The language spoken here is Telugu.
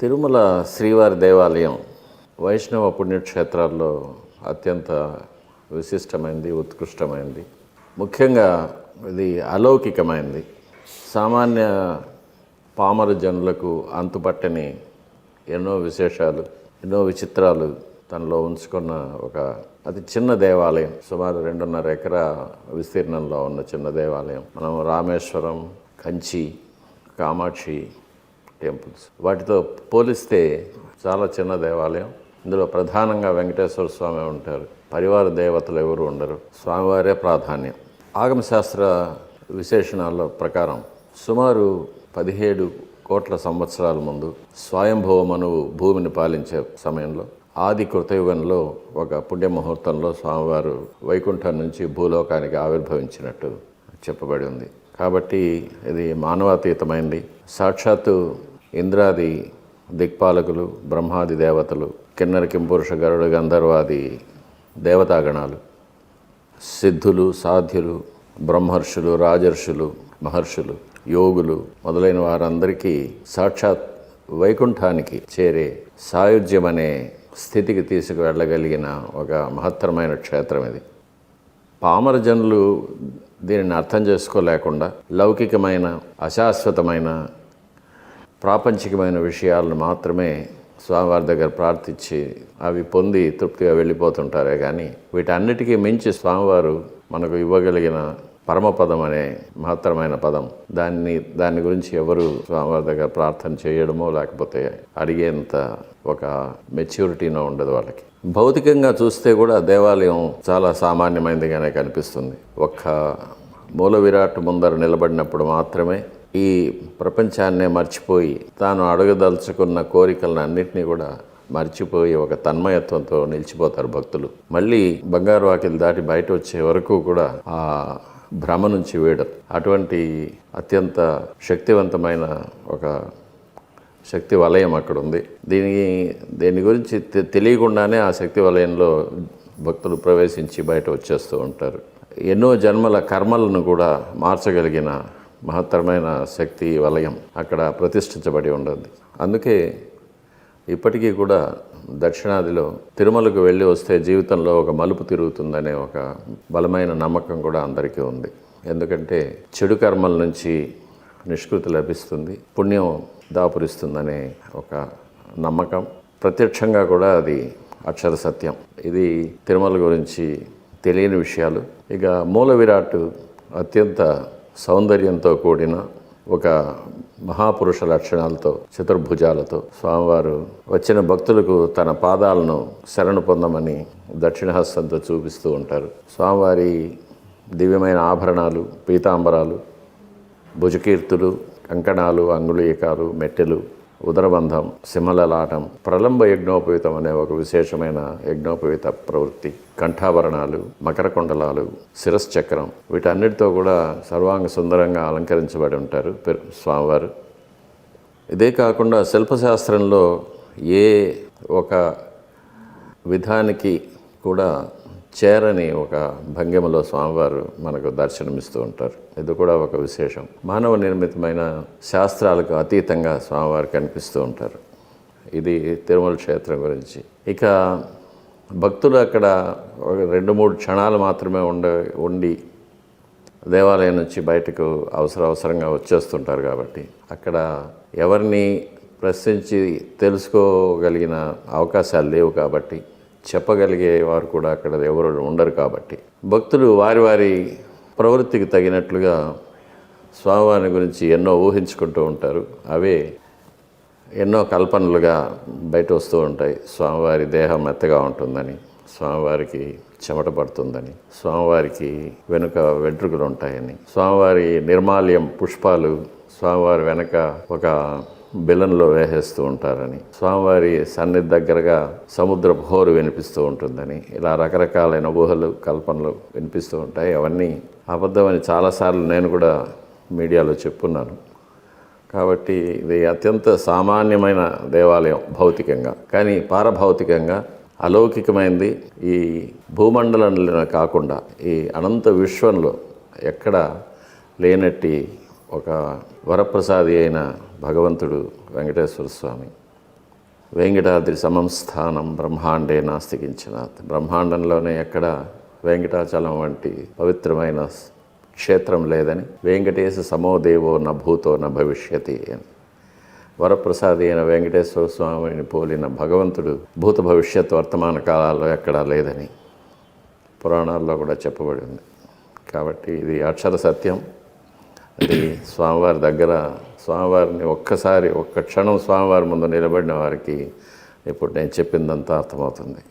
తిరుమల శ్రీవారి దేవాలయం వైష్ణవ పుణ్యక్షేత్రాల్లో అత్యంత విశిష్టమైనది ఉత్కృష్టమైనది ముఖ్యంగా ఇది అలౌకికమైనది సామాన్య పామర జనులకు అంతుపట్టని ఎన్నో విశేషాలు ఎన్నో విచిత్రాలు తనలో ఉంచుకున్న ఒక అతి చిన్న దేవాలయం. సుమారు రెండున్నర ఎకరా విస్తీర్ణంలో ఉన్న చిన్న దేవాలయం. మనం రామేశ్వరం కంచి కామాక్షి టెంపుల్స్. వాటితో పోలిస్తే చాలా చిన్న దేవాలయం. ఇందులో ప్రధానంగా వెంకటేశ్వర స్వామి ఉంటారు. పరివార దేవతలు ఎవరు ఉండరు. స్వామివారే ప్రాధాన్యం. ఆగమశాస్త్ర విశేషణాల ప్రకారం సుమారు పదిహేడు కోట్ల సంవత్సరాల ముందు స్వయంభవ మనువు భూమిని పాలించే సమయంలో ఆది కృతయుగంలో ఒక పుణ్యముహూర్తంలో స్వామివారు వైకుంఠం నుంచి భూలోకానికి ఆవిర్భవించినట్టు చెప్పబడి ఉంది. కాబట్టి ఇది మానవాతీతమైంది. సాక్షాత్తు ఇంద్రాది దిక్పాలకులు బ్రహ్మాది దేవతలు కిన్నర కింపురుష గరుడ గంధర్వాది దేవతాగణాలు సిద్ధులు సాధ్యులు బ్రహ్మర్షులు రాజర్షులు మహర్షులు యోగులు మొదలైన వారందరికీ సాక్షాత్ వైకుంఠానికి చేరే సాయుధ్యం అనే స్థితికి తీసుకువెళ్ళగలిగిన ఒక మహత్తరమైన క్షేత్రం ఇది. పామరజనులు దీనిని అర్థం చేసుకోలేకుండా లౌకికమైన అశాశ్వతమైన ప్రాపంచికమైన విషయాలను మాత్రమే స్వామివారి దగ్గర ప్రార్థించి అవి పొంది తృప్తిగా వెళ్ళిపోతుంటారే కానీ వీటన్నిటికీ మించి స్వామివారు మనకు ఇవ్వగలిగిన పరమపదం అనే మహత్తరమైన పదం. దాన్ని దాని గురించి ఎవరు స్వామివారి దగ్గర ప్రార్థన చేయడమో లేకపోతే అడిగేంత ఒక మెచ్యూరిటీనో ఉండదు వాళ్ళకి. భౌతికంగా చూస్తే కూడా దేవాలయం చాలా సామాన్యమైనదిగానే కనిపిస్తుంది. ఒక్క మూల విరాట్ ముందర నిలబడినప్పుడు మాత్రమే ఈ ప్రపంచాన్నే మర్చిపోయి తాను అడగదలుచుకున్న కోరికలను అన్నింటినీ కూడా మర్చిపోయి ఒక తన్మయత్వంతో నిలిచిపోతారు భక్తులు. మళ్ళీ బంగారు వాకిలు దాటి బయట వచ్చే వరకు కూడా ఆ భ్రమ నుంచి వేడరు. అటువంటి అత్యంత శక్తివంతమైన ఒక శక్తి వలయం అక్కడ ఉంది దీని దీని గురించి తె- తెలియకుండానే ఆ శక్తి వలయంలో భక్తులు ప్రవేశించి బయట వచ్చేస్తూ ఉంటారు. ఎన్నో జన్మల కర్మలను కూడా మార్చగలిగిన మహత్తరమైన శక్తి వలయం అక్కడ ప్రతిష్ఠించబడి ఉండదు. అందుకే ఇప్పటికీ కూడా దక్షిణాదిలో తిరుమలకు వెళ్ళి వస్తే జీవితంలో ఒక మలుపు తిరుగుతుందనే ఒక బలమైన నమ్మకం కూడా అందరికీ ఉంది. ఎందుకంటే చెడు కర్మల నుంచి నిష్కృతి లభిస్తుంది పుణ్యం దాపురిస్తుందనే ఒక నమ్మకం. ప్రత్యక్షంగా కూడా అది అక్షర సత్యం. ఇది తిరుమల గురించి తెలియని విషయాలు. ఇక మూల విరాట్ అత్యంత సౌందర్యంతో కూడిన ఒక మహాపురుష లక్షణాలతో చతుర్భుజాలతో స్వామివారు వచ్చిన భక్తులకు తన పాదాలను శరణు పొందమని దక్షిణహస్తంతో చూపిస్తూ ఉంటారు. స్వామివారి దివ్యమైన ఆభరణాలు పీతాంబరాలు భుజకీర్తులు కంకణాలు అంగుళీయకాలు మెట్టెలు ఉదరబంధం సింహలలాటం ప్రలంబ యజ్ఞోపవీతం అనే ఒక విశేషమైన యజ్ఞోపవీత ప్రవృత్తి. కంఠాభరణాలు మకరకుండలాలు శిరశ్చక్రం వీటన్నిటితో కూడా సర్వాంగ సుందరంగా అలంకరించబడి ఉంటారు పెరు- స్వామివారు. ఇదే కాకుండా శిల్పశాస్త్రంలో ఏ ఒక విధానికి కూడా చేరని ఒక భంగిమలో స్వామివారు మనకు దర్శనమిస్తూ ఉంటారు. ఇది కూడా ఒక విశేషం. మానవ నిర్మితమైన శాస్త్రాలకు అతీతంగా స్వామివారు కనిపిస్తూ ఉంటారు. ఇది తిరుమల క్షేత్రం గురించి. ఇక భక్తులు అక్కడ ఒక రెండు మూడు క్షణాలు మాత్రమే ఉండ ఉండి దేవాలయం నుంచి బయటకు అవసర అవసరంగా వచ్చేస్తుంటారు కాబట్టి అక్కడ ఎవరిని ప్రశ్నించి తెలుసుకోగలిగిన అవకాశాలు లేవు కాబట్టి చెప్పగలిగే వారు కూడా అక్కడ ఎవరు ఉండరు కాబట్టి. భక్తులు వారి వారి ప్రవృత్తికి తగినట్లుగా స్వామివారిని గురించి ఎన్నో ఊహించుకుంటూ ఉంటారు. అవే ఎన్నో కల్పనలుగా బయట వస్తూ ఉంటాయి. స్వామివారి దేహం మెత్తగా ఉంటుందని స్వామివారికి చెమట పడుతుందని స్వామివారికి వెనుక వెంట్రుకలు ఉంటాయని స్వామివారి నిర్మాల్యం పుష్పాలు స్వామివారి వెనక ఒక బెలన్లో వేసేస్తూ ఉంటారని. స్వామివారి సన్నిధి దగ్గరగా సముద్ర హోరు వినిపిస్తూ ఉంటుందని. ఇలా రకరకాలైన ఊహలు కల్పనలు వినిపిస్తూ ఉంటాయి. అవన్నీ అబద్ధమని చాలాసార్లు నేను కూడా మీడియాలో చెప్పున్నాను. కాబట్టి ఇది అత్యంత సామాన్యమైన దేవాలయం భౌతికంగా. కానీ పారభౌతికంగా అలౌకికమైంది ఈ భూమండలంలో కాకుండా ఈ అనంత విశ్వంలో ఎక్కడ లేనట్టి ఒక వరప్రసాది అయిన భగవంతుడు వెంకటేశ్వర స్వామి. వెంకటాద్రి సమం స్థానం బ్రహ్మాండే నాస్తికించిన బ్రహ్మాండంలోనే ఎక్కడ వెంకటాచలం వంటి పవిత్రమైన క్షేత్రం లేదని వెంకటేశ సమోదేవో న భూతో న భవిష్యతి అని. వరప్రసాది అయిన వెంకటేశ్వర స్వామిని పోలిన భగవంతుడు భూత భవిష్యత్ వర్తమాన కాలాల్లో ఎక్కడా లేదని పురాణాల్లో కూడా చెప్పబడి ఉంది. కాబట్టి ఇది అక్షర సత్యం. అది స్వామివారి దగ్గర స్వామివారిని ఒక్కసారి ఒక్క క్షణం స్వామివారి ముందు నిలబడిన వారికి ఇప్పుడు నేను చెప్పిందంతా అర్థమవుతుంది.